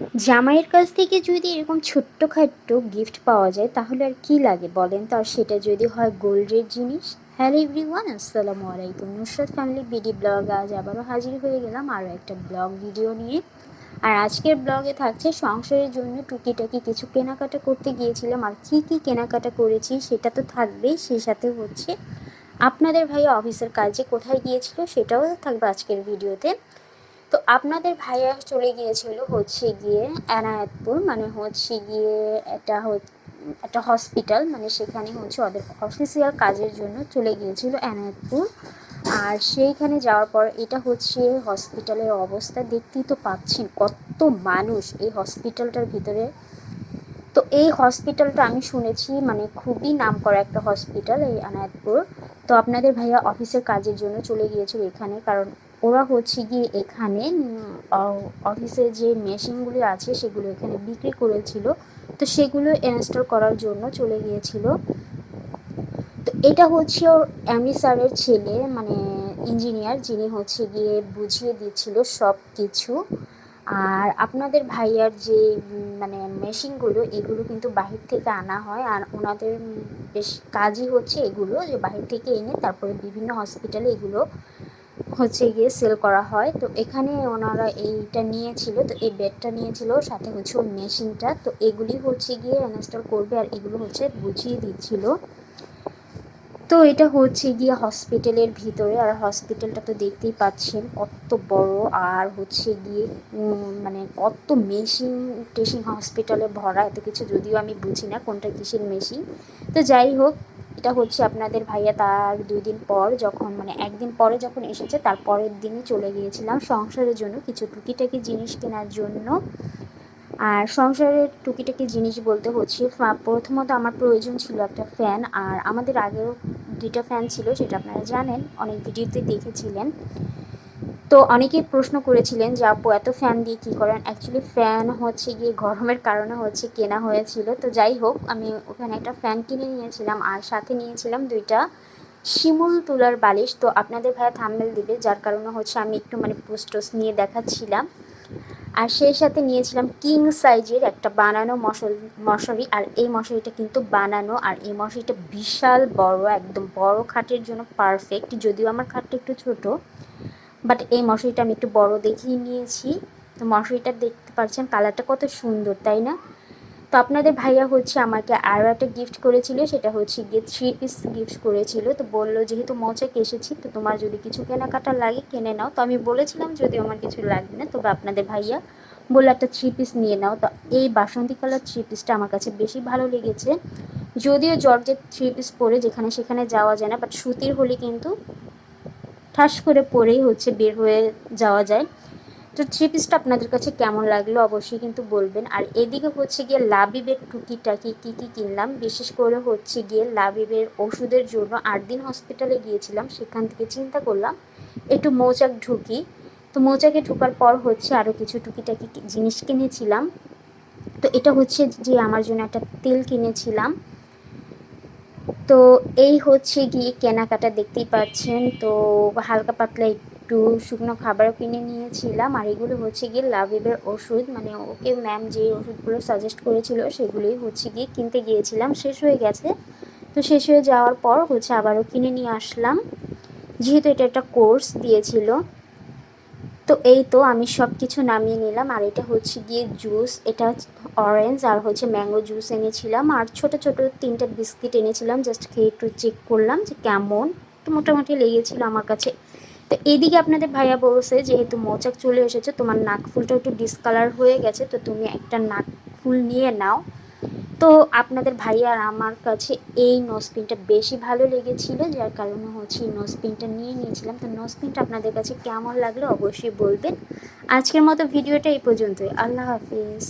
জামাইয়ের কাছ থেকে যদি এরকম ছোট্টখাট্ট গিফট পাওয়া যায়, তাহলে আর কি লাগে বলেন তো? আর সেটা যদি হয় গোল্ডের জিনিস? হ্যালো এভরিওয়ান আসসালামু আলাইকুম। নুসরাত ফ্যামিলি বিডি ব্লগ আজ আবারও হাজির হয়ে গেলাম আরও একটা ব্লগ ভিডিও নিয়ে। আর আজকের ব্লগে থাকছে সংসারের জন্য টুকিটাকি কিছু কেনাকাটা করতে গিয়েছিলাম। আর কী কী কেনাকাটা করেছি সেটা তো থাকবেই সেই সাথে হচ্ছে আপনাদের ভাই অফিসের কাজে কোথায় গিয়েছিল সেটাও থাকবে আজকের ভিডিওতে তো আপনাদের ভাইয়া চলে গিয়েছিল হচ্ছে গিয়ে এনায়েতপুর মানে হচ্ছে গিয়ে এটা একটা হসপিটাল মানে সেখানে হচ্ছে ওদের অফিসিয়াল কাজের জন্য চলে গিয়েছিল এনায়েতপুর আর সেইখানে যাওয়ার পর এটা হচ্ছে হসপিটালের অবস্থা, দেখতেই তো পাচ্ছেন কত মানুষ এই হসপিটালটার ভিতরে। তো এই হসপিটালটা আমি শুনেছি মানে খুবই নাম করা একটা হসপিটাল এই এনায়েতপুর তো আপনাদের ভাইয়া অফিসের কাজের জন্য চলে গিয়েছিল এখানে, কারণ ওরা হচ্ছে গিয়ে এখানে অফিসের যে মেশিনগুলি আছে সেগুলো এখানে বিক্রি করেছিল। তো সেগুলো ইনস্টল করার জন্য চলে গিয়েছিল। তো এটা হচ্ছে ওর অ্যামি স্যারের ছেলে মানে ইঞ্জিনিয়ার যিনি হচ্ছে গিয়ে বুঝিয়ে দিচ্ছিল সব কিছু আর আপনাদের ভাইয়ার যে মানে মেশিনগুলো, এগুলো কিন্তু বাহির থেকে আনা হয়। আর ওনাদের বেশ কাজই হচ্ছে এগুলো, যে বাহির থেকে এনে তারপরে বিভিন্ন হসপিটালে এগুলো হচ্ছে গিয়ে সেল করা হয়। তো এখানে ওনারা এইটা নিয়েছিল, তো এই বেডটা নিয়েছিল, সাথে হচ্ছে ওই মেশিনটা তো এগুলি হচ্ছে গিয়ে ইনস্টল করবে আর এগুলো হচ্ছে বুঝিয়ে দিচ্ছিল। তো এটা হচ্ছে গিয়ে হসপিটালের ভিতরে। আর হসপিটালটা তো দেখতেই পাচ্ছেন কত বড়। আর হচ্ছে গিয়ে মানে কত মেশিন টেশিন হসপিটালে ভরা। এত কিছু যদিও আমি বুঝি না কোনটা কিসের মেশিন তো যাই হোক এটা হচ্ছে আপনাদের ভাইয়া তার দুই দিন পর যখন মানে একদিন পরে যখন এসেছে, তার পরের দিনই চলে গিয়েছিলাম সংসারের জন্য কিছু টুকিটাকি জিনিস কেনার জন্য। আর সংসারের টুকিটাকি জিনিস বলতে হচ্ছে প্রথমত আমার প্রয়োজন ছিল একটা ফ্যান আর আমাদের আগেও দুইটা ফ্যান ছিল, সেটা আপনারা জানেন, অনেক ভিডিওতে দেখেছিলেন। তো অনেকেই প্রশ্ন করেছিলেন যে, আপু, এত ফ্যান দিয়ে কী করেন? অ্যাকচুয়ালি ফ্যান হচ্ছে গিয়ে গরমের কারণে হচ্ছে কেনা হয়েছিল। তো যাই হোক, আমি ওখানে একটা ফ্যান কিনে নিয়েছিলাম আর সাথে নিয়েছিলাম দুইটা শিমুল তুলার বালিশ। তো আপনাদের ভাইয়া থাম্বেল দিবে, যার কারণে হচ্ছে আমি একটু মানে পোস্টোস নিয়ে দেখাচ্ছিলাম। আর সেই সাথে নিয়েছিলাম কিং সাইজের একটা বানানো মশল, মশারি। আর এই মশারিটা কিন্তু বানানো, আর এই মশারিটা বিশাল বড়, একদম বড় খাটের জন্য পারফেক্ট যদিও আমার খাটটা একটু ছোট বাট এই মশারিটা আমি একটু বড় দেখেই নিয়েছি। তো মশারিটা দেখতে পাচ্ছেন, কালারটা কত সুন্দর, তাই না? তো আপনাদের ভাইয়া হচ্ছে আমাকে আরও একটা গিফট করেছিল, সেটা হচ্ছে গিয়ে থ্রি পিস গিফট করেছিল। তো বলল, যেহেতু মৌচাক এসেছি, তো তোমার যদি কিছু কেনাকাটা লাগে, কিনে নাও। তো আমি বলেছিলাম যদি আমার কিছু লাগবে না। তবে আপনাদের ভাইয়া বলল, একটা থ্রি পিস নিয়ে নাও। তো এই বাসন্তী কালার থ্রি পিসটা আমার কাছে বেশি ভালো লেগেছে। যদিও জর্জের থ্রি পিস পরে যেখানে সেখানে যাওয়া যায় না বাট সুতির হলে কিন্তু ঠাস করে পরেই হচ্ছে বের হয়ে যাওয়া যায়। তো থ্রি পিসটা আপনাদের কাছে কেমন লাগল অবশ্যই কিন্তু বলবেন। আর এদিকে হচ্ছে গিয়ে লাবিবের টুকিটাকি কী কী কিনলাম? বিশেষ করে হচ্ছে গিয়ে লাবিবের ওষুধের জন্য আট দিন হসপিটালে গিয়েছিলাম, সেখান থেকে চিন্তা করলাম, একটু মৌচাক ঢুকি। তো মৌচাকে ঢোকার পর হচ্ছে আরও কিছু টুকিটাকি জিনিস কিনেছিলাম। তো এটা হচ্ছে যে আমার জন্য একটা তেল কিনেছিলাম। তো এই হচ্ছে গিয়ে কেনাকাটা দেখতেই পাচ্ছেন। তো হালকা পাতলা একটু শুকনো খাবারও কিনে নিয়েছিলাম। আর এগুলো হচ্ছে গিয়ে লাভিবের ওষুধ। মানে ওকে ম্যাম যে ওষুধগুলো সাজেস্ট করেছিল সেগুলোই হচ্ছে গিয়ে কিনতে গিয়েছিলাম। শেষ হয়ে গেছে। তো শেষ হয়ে যাওয়ার পর হচ্ছে আবারও কিনে নিয়ে আসলাম। যেহেতু এটা একটা কোর্স দিয়েছিল। তো এই তো আমি সব কিছু নামিয়ে নিলাম। আর এটা হচ্ছে গিয়ে জুস, এটা অরেঞ্জ আর হচ্ছে ম্যাঙ্গো জুস এনেছিলাম। আর ছোট ছোট তিনটা বিস্কিট এনেছিলাম। জাস্ট খেয়ে একটু চেক করলাম যে কেমন। তো মোটামুটি লেগেছিলো আমার কাছে। তো এইদিকে আপনাদের ভাইয়া বলছে, যেহেতু মোচাক চলে এসেছে, তোমার নাক ফুলটা একটু ডিসকালার হয়ে গেছে, তো তুমি একটা নাক ফুল নিয়ে নাও। তো আপনাদের ভাই আর আমার কাছে এই নোসপিনটা বেশি ভালো লেগেছিলো, যার কারণে হচ্ছে এই নোসপিনটা নিয়ে নিয়েছিলাম। তো নোসপিনটা আপনাদের কাছে কেমন লাগল অবশ্যই বলবেন। আজকের মতো ভিডিওটা এই পর্যন্তই। আল্লাহ হাফিজ।